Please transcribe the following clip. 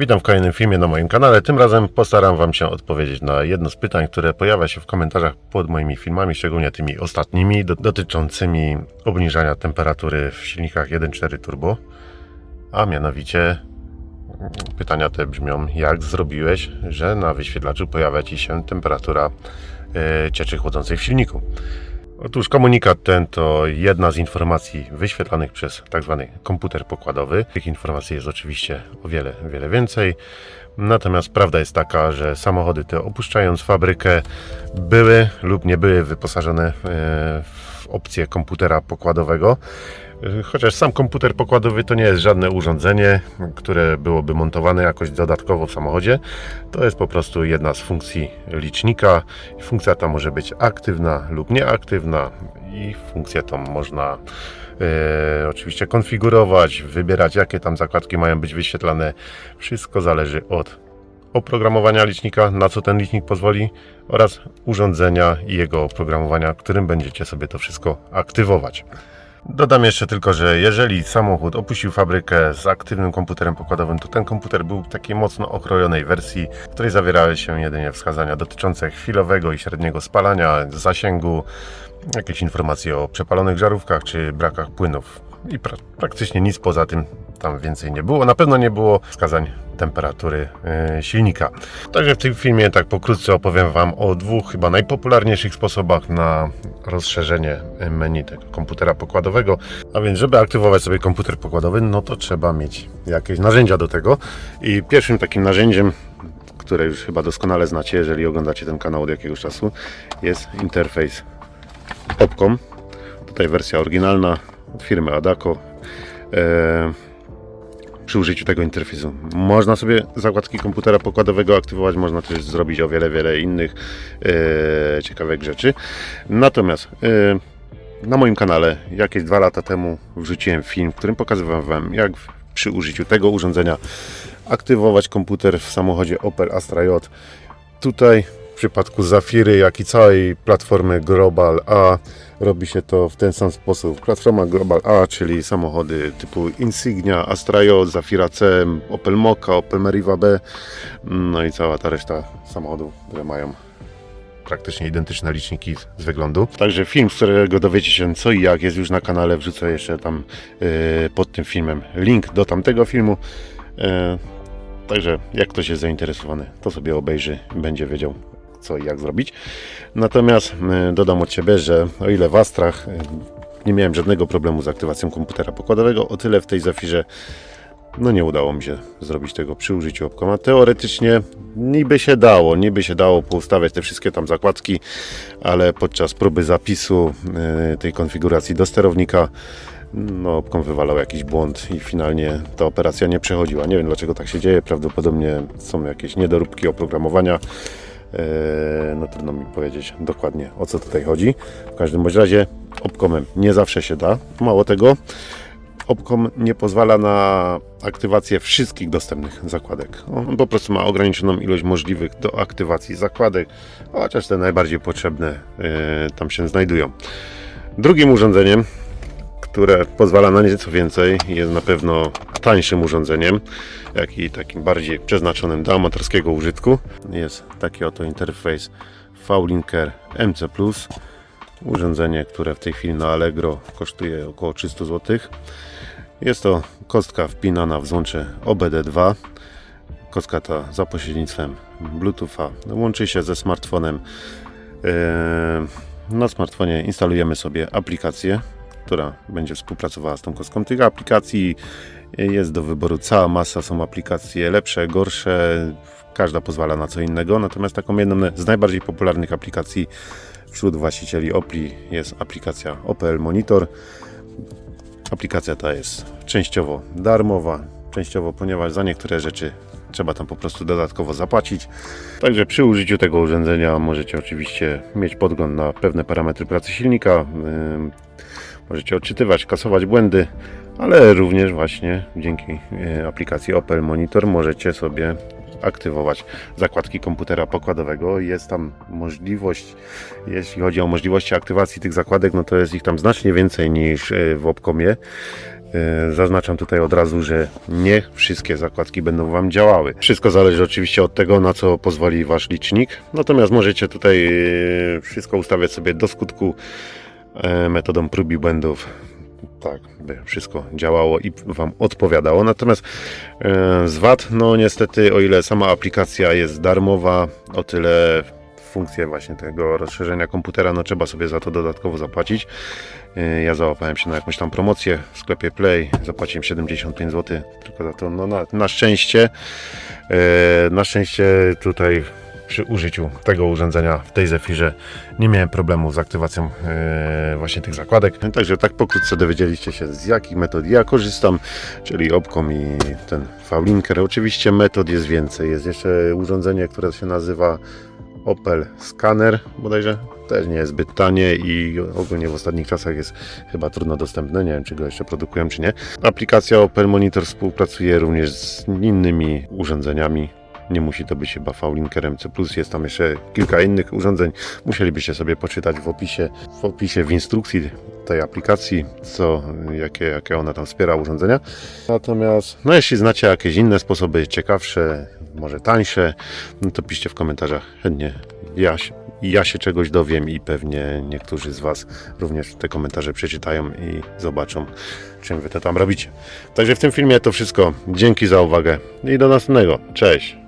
Witam w kolejnym filmie na moim kanale. Tym razem postaram Wam się odpowiedzieć na jedno z pytań, które pojawia się w komentarzach pod moimi filmami, szczególnie tymi ostatnimi, do, dotyczącymi obniżania temperatury w silnikach 1.4 turbo. A mianowicie mm, pytania te brzmią, jak zrobiłeś, że na wyświetlaczu pojawia Ci się temperatura e, cieczy chłodzącej w silniku? Otóż komunikat ten to jedna z informacji wyświetlanych przez tak zwany komputer pokładowy. Tych informacji jest oczywiście o wiele, wiele więcej. Natomiast prawda jest taka, że samochody te opuszczając fabrykę były lub nie były wyposażone e, w opcję komputera pokładowego. Chociaż sam komputer pokładowy to nie jest żadne urządzenie, które byłoby montowane jakoś dodatkowo w samochodzie. To jest po prostu jedna z funkcji licznika. Funkcja ta może być aktywna lub nieaktywna i funkcję tą można e, oczywiście konfigurować, wybierać jakie tam zakładki mają być wyświetlane. Wszystko zależy od oprogramowania licznika, na co ten licznik pozwoli oraz urządzenia i jego oprogramowania, którym będziecie sobie to wszystko aktywować. Dodam jeszcze tylko, że jeżeli samochód opuścił fabrykę z aktywnym komputerem pokładowym, to ten komputer był w takiej mocno okrojonej wersji, w której zawierały się jedynie wskazania dotyczące chwilowego i średniego spalania, zasięgu, jakieś informacje o przepalonych żarówkach czy brakach płynów. I pra praktycznie nic poza tym tam więcej nie było. Na pewno nie było wskazań temperatury e, silnika. Także w tym filmie tak pokrótce opowiem Wam o dwóch chyba najpopularniejszych sposobach na rozszerzenie menu tego komputera pokładowego. A więc, żeby aktywować sobie komputer pokładowy, no to trzeba mieć jakieś narzędzia do tego. I pierwszym takim narzędziem, które już chyba doskonale znacie, jeżeli oglądacie ten kanał od jakiegoś czasu, jest interfejs Opcom. Tutaj wersja oryginalna od firmy Adako. E, przy użyciu tego interfejsu. Można sobie zakładki komputera pokładowego aktywować, można też zrobić o wiele, wiele innych e, ciekawych rzeczy. Natomiast e, na moim kanale jakieś dwa lata temu wrzuciłem film, w którym pokazywałem Wam, jak przy użyciu tego urządzenia aktywować komputer w samochodzie Opel Astra J. Tutaj przypadku Zafiry, jak i całej platformy Global A robi się to w ten sam sposób. Platforma Global A, czyli samochody typu Insignia, Astra J, Zafira C, Opel Mokka, Opel Meriva B, no i cała ta reszta samochodów, które mają praktycznie identyczne liczniki z wyglądu. Także film, z którego dowiecie się co i jak jest już na kanale, wrzucę jeszcze tam yy, pod tym filmem link do tamtego filmu. Yy, Także jak ktoś jest zainteresowany, to sobie obejrzy będzie wiedział co i jak zrobić. Natomiast y, dodam od siebie, że o ile w Astrach y, nie miałem żadnego problemu z aktywacją komputera pokładowego, o tyle w tej Zafirze no nie udało mi się zrobić tego przy użyciu Opcoma. Teoretycznie niby się dało, niby się dało poustawiać te wszystkie tam zakładki, ale podczas próby zapisu y, tej konfiguracji do sterownika no, Opcom wywalał jakiś błąd i finalnie ta operacja nie przechodziła. Nie wiem dlaczego tak się dzieje, prawdopodobnie są jakieś niedoróbki oprogramowania. Eee, No trudno mi powiedzieć dokładnie o co tutaj chodzi. W każdym bądź razie Opcomem nie zawsze się da. Mało tego, Opcom nie pozwala na aktywację wszystkich dostępnych zakładek. On po prostu ma ograniczoną ilość możliwych do aktywacji zakładek, chociaż te najbardziej potrzebne e, tam się znajdują. Drugim urządzeniem, które pozwala na nieco więcej, jest na pewno tańszym urządzeniem, jak i takim bardziej przeznaczonym do amatorskiego użytku. Jest taki oto interfejs V-Linker MC+. Urządzenie, które w tej chwili na Allegro kosztuje około 300 zł. Jest to kostka wpinana w złącze OBD2. Kostka ta za pośrednictwem Bluetootha łączy się ze smartfonem. Eee, Na smartfonie instalujemy sobie aplikację, która będzie współpracowała z tą kostką. Tych aplikacji jest do wyboru cała masa. Są aplikacje lepsze, gorsze. Każda pozwala na co innego. Natomiast taką jedną z najbardziej popularnych aplikacji wśród właścicieli Opli jest aplikacja Opel Monitor. Aplikacja ta jest częściowo darmowa, częściowo, ponieważ za niektóre rzeczy trzeba tam po prostu dodatkowo zapłacić. Także przy użyciu tego urządzenia możecie oczywiście mieć podgląd na pewne parametry pracy silnika. ym, Możecie odczytywać, kasować błędy, ale również właśnie dzięki y, aplikacji Opel Monitor możecie sobie aktywować zakładki komputera pokładowego. Jest tam możliwość, jeśli chodzi o możliwości aktywacji tych zakładek, no to jest ich tam znacznie więcej niż y, w Opcomie. E, Zaznaczam tutaj od razu, że nie wszystkie zakładki będą Wam działały. Wszystko zależy oczywiście od tego, na co pozwoli Wasz licznik. Natomiast możecie tutaj e, wszystko ustawiać sobie do skutku e, metodą prób i błędów. Tak, by wszystko działało i Wam odpowiadało. Natomiast e, z VAT, no niestety, o ile sama aplikacja jest darmowa, o tyle funkcję właśnie tego rozszerzenia komputera, no trzeba sobie za to dodatkowo zapłacić. E, Ja załapałem się na jakąś tam promocję w sklepie Play, zapłaciłem 75 zł tylko za to. No na, na szczęście, e, na szczęście tutaj przy użyciu tego urządzenia w tej Zefirze nie miałem problemu z aktywacją e, właśnie tych zakładek. Także tak pokrótce dowiedzieliście się z jakich metod ja korzystam, czyli Opcom i ten V-Linker. Oczywiście metod jest więcej. Jest jeszcze urządzenie, które się nazywa Opel Scanner, bodajże też nie jest zbyt tanie i ogólnie w ostatnich czasach jest chyba trudno dostępne. Nie wiem, czy go jeszcze produkują, czy nie. Aplikacja Opel Monitor współpracuje również z innymi urządzeniami. Nie musi to być chyba V-Linkerem C+, jest tam jeszcze kilka innych urządzeń. Musielibyście sobie poczytać w opisie, w opisie, w instrukcji tej aplikacji, co, jakie, jakie ona tam wspiera urządzenia. Natomiast, no jeśli znacie jakieś inne sposoby, ciekawsze, może tańsze, no to piszcie w komentarzach. Chętnie ja, się- ja się czegoś dowiem i pewnie niektórzy z Was również te komentarze przeczytają i zobaczą, czym Wy to tam robicie. Także w tym filmie to wszystko. Dzięki za uwagę i do następnego. Cześć!